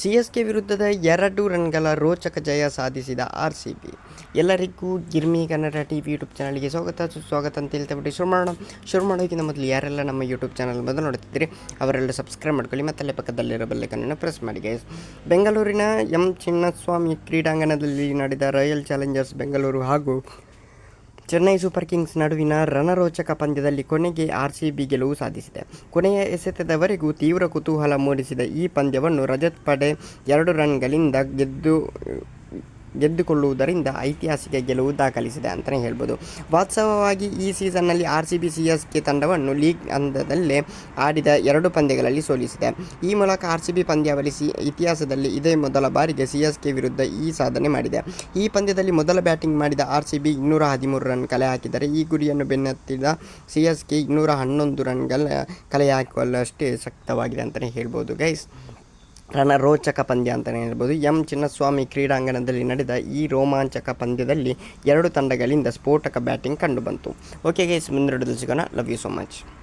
C S K ವಿರುದ್ಧದ ಎರಡು ರನ್ಗಳ ರೋಚಕ ಜಯ ಸಾಧಿಸಿದ ಆರ್ ಸಿ ಬಿ. ಎಲ್ಲರಿಗೂ Girmi Kannada T V YouTube ಚಾನಲ್ಗೆ ಸ್ವಾಗತ, ಸುಸ್ವಾಗತ ಅಂತ ಹೇಳ್ತಾ ಬಿಟ್ಟು ಶುರು ಮಾಡೋಣ. ಶುರು ಮಾಡೋಕ್ಕಿಂತ ಮೊದಲು ಯಾರೆಲ್ಲ ನಮ್ಮ ಯೂಟ್ಯೂಬ್ ಚಾನಲ್ ಮೊದಲು ನೋಡ್ತಿದ್ದೀರಿ ಅವರೆಲ್ಲ ಸಬ್ಸ್ಕ್ರೈಬ್ ಮಾಡ್ಕೊಳ್ಳಿ ಮತ್ತಲ್ಲೇ ಪಕ್ಕದಲ್ಲಿರೋ ಬೆಲ್ಲೈಕನ್ನು ಪ್ರೆಸ್ ಮಾಡಿ ಗೈಸ್ ಬೆಂಗಳೂರಿನ ಎಂ ಚಿನ್ನಸ್ವಾಮಿ ಕ್ರೀಡಾಂಗಣದಲ್ಲಿ ನಡೆದ ರಾಯಲ್ ಚಾಲೆಂಜರ್ಸ್ ಬೆಂಗಳೂರು ಹಾಗೂ ಚೆನ್ನೈ ಸೂಪರ್ ಕಿಂಗ್ಸ್ ನಡುವಿನ ರಣರೋಚಕ ಪಂದ್ಯದಲ್ಲಿ ಕೊನೆಗೆ ಆರ್ ಸಿ ಬಿ ಗೆಲುವು ಸಾಧಿಸಿದೆ. ಕೊನೆಯ ಎಸೆತದವರೆಗೂ ತೀವ್ರ ಕುತೂಹಲ ಮೂಡಿಸಿದ. ಈ ಪಂದ್ಯವನ್ನು ರಜತ್ ಪಡೆ ಎರಡು ರನ್ಗಳಿಂದ ಗೆದ್ದು ಗೆದ್ದುಕೊಳ್ಳುವುದರಿಂದ ಐತಿಹಾಸಿಕ ಗೆಲುವು ದಾಖಲಿಸಿದೆ ಅಂತಲೇ ಹೇಳ್ಬೋದು. ವಾಸ್ತವವಾಗಿ ಈ ಸೀಸನ್ನಲ್ಲಿ R C B C S K ತಂಡವನ್ನು ಲೀಗ್ ಹಂತದಲ್ಲೇ ಆಡಿದ ಎರಡು ಪಂದ್ಯಗಳಲ್ಲಿ ಸೋಲಿಸಿದೆ. ಈ ಮೂಲಕ ಆರ್ ಸಿ ಬಿ ಪಂದ್ಯಾವಳಿ ಸಿ ಇತಿಹಾಸದಲ್ಲಿ ಇದೇ ಮೊದಲ ಬಾರಿಗೆ ಸಿ ಎಸ್ ಕೆ ವಿರುದ್ಧ ಈ ಸಾಧನೆ ಮಾಡಿದೆ. ಈ ಪಂದ್ಯದಲ್ಲಿ ಮೊದಲ ಬ್ಯಾಟಿಂಗ್ ಮಾಡಿದ ಆರ್ ಸಿ ಬಿ ಇನ್ನೂರ ಹದಿಮೂರು ರನ್ ಕಲೆ ಹಾಕಿದರೆ ಈ ಗುರಿಯನ್ನು ಬೆನ್ನತ್ತಿದ ಸಿ ಎಸ್ ಕೆ ಇನ್ನೂರ ಹನ್ನೊಂದು ರನ್ಗಳ ಕಲೆ ಹಾಕುವಲ್ಲಷ್ಟೇ ಶಕ್ತವಾಗಿದೆ ಅಂತಲೇ ಹೇಳ್ಬೋದು ಗೈಸ್. ರಣರೋಚಕ ಪಂದ್ಯ ಅಂತಲೇ ಹೇಳ್ಬೋದು. ಎಂ. ಚಿನ್ನಸ್ವಾಮಿ ಕ್ರೀಡಾಂಗಣದಲ್ಲಿ ನಡೆದ ಈ ರೋಮಾಂಚಕ ಪಂದ್ಯದಲ್ಲಿ ಎರಡು ತಂಡಗಳಿಂದ ಸ್ಫೋಟಕ ಬ್ಯಾಟಿಂಗ್ ಕಂಡುಬಂತು. ಓಕೆ ಗೈಸ್, ಮುಂದಿನ ಸಿಗೋಣ. Love you so much